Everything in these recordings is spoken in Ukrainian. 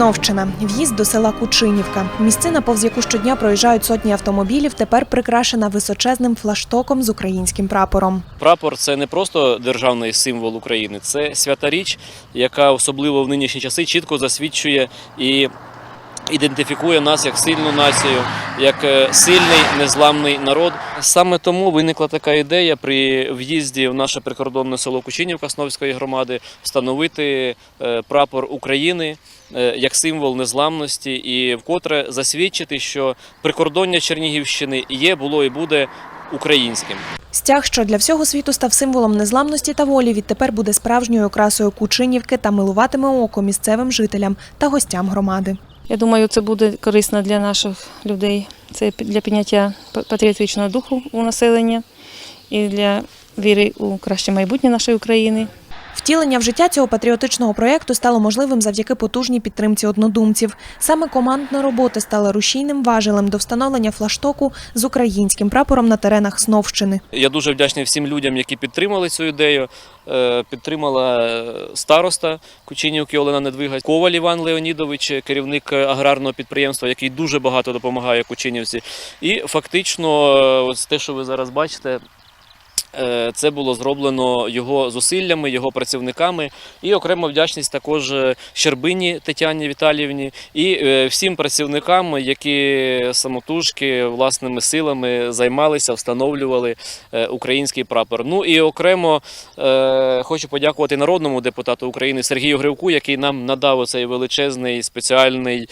Сновщина, в'їзд до села Кучинівка. Місцина, повз яку щодня проїжджають сотні автомобілів, тепер прикрашена височезним флаштоком з українським прапором. Прапор це не просто державний символ України, це свята річ, яка особливо в нинішні часи чітко засвідчує і ідентифікує нас як сильну націю, як е, сильний незламний народ. Саме тому виникла така ідея при в'їзді в наше прикордонне село Кучинівка Сновської громади встановити е, прапор України е, як символ незламності і вкотре засвідчити, що прикордоння Чернігівщини є, було і буде українським. Стяг, що для всього світу став символом незламності та волі, відтепер буде справжньою окрасою Кучинівки та милуватиме око місцевим жителям та гостям громади. Я думаю, це буде корисно для наших людей. Це для підняття па- патріотичного духу у населення і для віри у краще майбутнє нашої України. Втілення в життя цього патріотичного проєкту стало можливим завдяки потужній підтримці однодумців. Саме командна робота стала рушійним важелем до встановлення флаштоку з українським прапором на теренах Сновщини. Я дуже вдячний всім людям, які підтримали цю ідею. Е, Підтримала е, староста Кучинівки Олена Недвига, Коваль Іван Леонідович, керівник аграрного підприємства, який дуже багато допомагає Кучинівці. І фактично, е, ось те, що ви зараз бачите. Е, Це було зроблено його зусиллями, його працівниками, і окрема вдячність також е, Щербині Тетяні Віталіївні і е, всім працівникам, які самотужки власними силами займалися, встановлювали український прапор. Ну і окремо хочу подякувати народному депутату України Сергію Гривку, який нам надав цей величезний спеціальний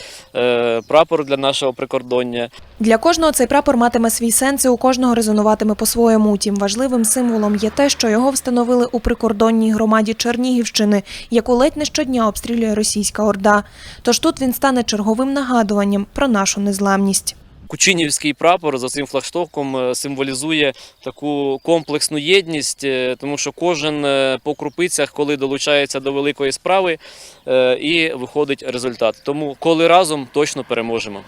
прапор для нашого прикордоння. Для кожного цей прапор матиме свій сенс і у кожного резонуватиме по-своєму. Утім, важливим символом є те, що його встановили у прикордонній громаді Чернігівщини, яку ледь не щодня обстрілює російська орда. Тож тут він стане черговим нагадуванням про нашу незламність. Кучинівський прапор за цим флагштоком е, символізує таку комплексну єдність, е, тому що кожен е, по крупицях, коли долучається до великої справи, і виходить результат. Тому коли разом точно переможемо.